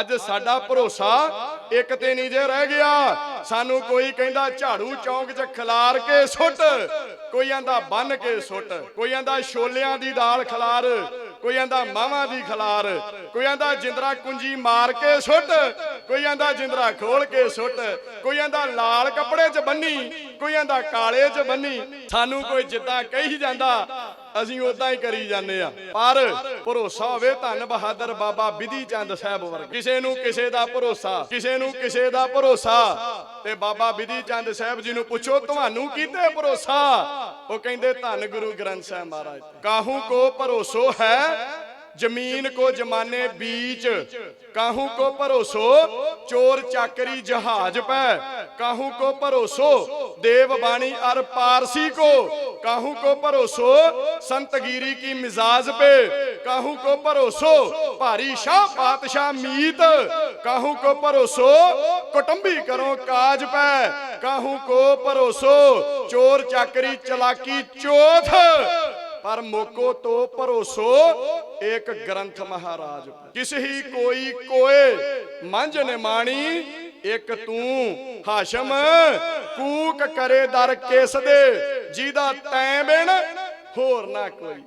ਅੱਜ ਸਾਡਾ ਭਰੋਸਾ ਇੱਕ ਤੇ ਨਹੀਂ ਜੇ ਰਹਿ ਗਿਆ। ਸਾਨੂੰ ਕੋਈ ਕਹਿੰਦਾ ਝਾੜੂ ਚੌਂਕ 'ਚ ਖਿਲਾਰ ਕੇ ਸੁੱਟ। ਕੋਈ ਆਂਦਾ ਬੰਨ ਕੇ ਸੁੱਟ। ਕੋਈ ਆਂਦਾ ਛੋਲਿਆਂ ਦੀ ਦਾਲ ਖਿਲਾਰ। ਕੋਈ ਆਂਦਾ ਮਾਵਾਂ ਦੀ ਖਿਲਾਰ। ਕੋਈ ਆਂਦਾ ਜਿੰਦਰਾ ਕੁੰਜੀ ਮਾਰ ਕੇ ਸੁੱਟ। ਕੋਈ ਆਂਦਾ ਜਿੰਦਰਾ ਖੋਲ ਕੇ ਸੁੱਟ। ਕੋਈ ਆਂਦਾ ਲਾਲ ਕੱਪੜੇ 'ਚ ਬੰਨੀ। ਕੋਈ ਆਂਦਾ ਕਾਲੇ 'ਚ ਬੰਨੀ। ਸਾਨੂੰ ਕੋਈ ਜਿੱਦਾਂ ਕਹੀ ਜਾਂਦਾ ਅਸੀਂ ਉਦਾਂ ਹੀ ਕਰੀ ਜਾਂਦੇ ਆ। ਪਰ ਭਰੋਸਾ ਹੋਵੇ ਧੰਨ ਬਹਾਦਰ ਬਾਬਾ ਬਿਧੀ ਚੰਦ ਸਾਹਿਬ ਵਰਗੇ। ਕਿਸੇ ਨੂੰ ਕਿਸੇ ਦਾ ਭਰੋਸਾ, ਕਿਸੇ ਨੂੰ ਕਿਸੇ ਦਾ ਭਰੋਸਾ। ਤੇ ਬਾਬਾ ਬਿਧੀ ਚੰਦ ਸਾਹਿਬ ਜੀ ਨੂੰ ਪੁੱਛੋ, ਤੁਹਾਨੂੰ ਕਿਤੇ ਭਰੋਸਾ? ਉਹ ਕਹਿੰਦੇ, ਧੰਨ ਗੁਰੂ ਗ੍ਰੰਥ ਸਾਹਿਬ ਮਹਾਰਾਜ। ਕਾਹੂ ਕੋ ਭਰੋਸੋ ਹੈ? ਜ਼ਮੀਨ ਕੋ ਜਮਾਨੇ ਬੀਚ। ਕਾਹੂ ਕੋ ਭਰੋਸੋ? ਚੋਰ ਚਾਕਰੀ ਜਹਾਜ਼ ਪੈ। ਕਾਹੂ ਕੋ ਭਰੋਸੋ? ਦੇਵ ਬਾਣੀ ਅਰ ਪਾਰਸੀ ਕੋ? काहू को भरोसो संतगिरी की मिजाज पे काहू को भरोसो भारी शाह पातशाह मीत काहू को भरोसो कुटुंबी करो काज पे काहू को भरोसो चोर चाकरी चलाकी चौथ ਪਰ ਮੋਕੋ ਤੋ ਭਰੋਸੋ ਇੱਕ ਗ੍ਰੰਥ ਮਹਾਰਾਜ ਕਿਸ ਹੀ ਕੋਈ ਕੋਏ ਮੰਝ ਨਿਮਾਣੀ ਇੱਕ ਤੂੰ ਹਾਸ਼ਮ ਕੂਕ ਕਰੇ ਦਰ ਕਿਸ ਦੇ ਜਿਹਦਾ ਤੈਂ ਬਿਨ ਹੋਰ ਨਾ ਕੋਈ।